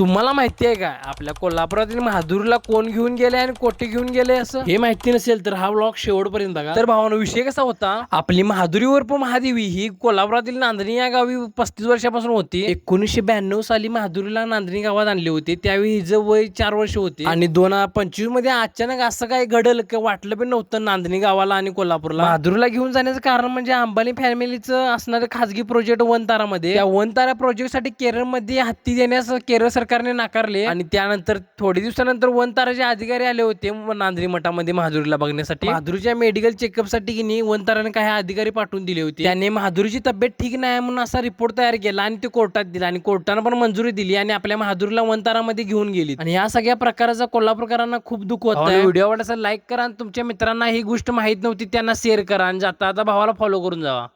तुम्हाला माहिती आहे का आपल्या कोल्हापुरातील महादूरला कोण घेऊन गेले आणि कोठे घेऊन गेले असं? हे माहिती नसेल तर हा ब्लॉग शेवटपर्यंत बघा. तर भावानो विषय कसा होता? आपली महादुरी उर्फ महादेवी ही कोल्हापुरातील नांदणी या गावी पस्तीस वर्षापासून होती. एकोणीसशे ब्याण्णव साली महादुरीला नांदणी गावात आणली होती. त्यावेळी हिचं वय चार वर्ष होती. आणि दोन हजार पंचवीसमध्ये अचानक असं काय घडल की वाटलं पण नव्हतं नांदणी गावाला आणि कोल्हापूरला. महादुरीला घेऊन जाण्याचं कारण म्हणजे अंबानी फॅमिलीचं असणारं खासगी प्रोजेक्ट वन तारामध्ये त्या वन तारा प्रोजेक्टसाठी केरळमध्ये हत्ती देण्यास केरळ सरकारने नाकारले. आणि त्यानंतर थोडे दिवसानंतर वन ताराचे अधिकारी आले होते नांदणी मठामध्ये महादुरीला बघण्यासाठी. महादुरीच्या मेडिकल चेकअपसाठी की नाही वन ताराने काही अधिकारी पाठवून दिले होते. त्याने महादुरीची तब्येत ठीक नाही म्हणून असा रिपोर्ट तयार केला आणि ते कोर्टात दिला आणि कोर्टानं पण मंजुरी दिली आणि आपल्या महादुरीला वन तारामध्ये घेऊन गेली. आणि या सगळ्या प्रकाराचा कोल्हापूरकरांना खूप दुःख होत व्हिडिओ आवडला लाईक करा आणि तुमच्या मित्रांना ही गोष्ट माहीत नव्हती त्यांना शेअर करा आणि जाता आता भावाला फॉलो करून जावा.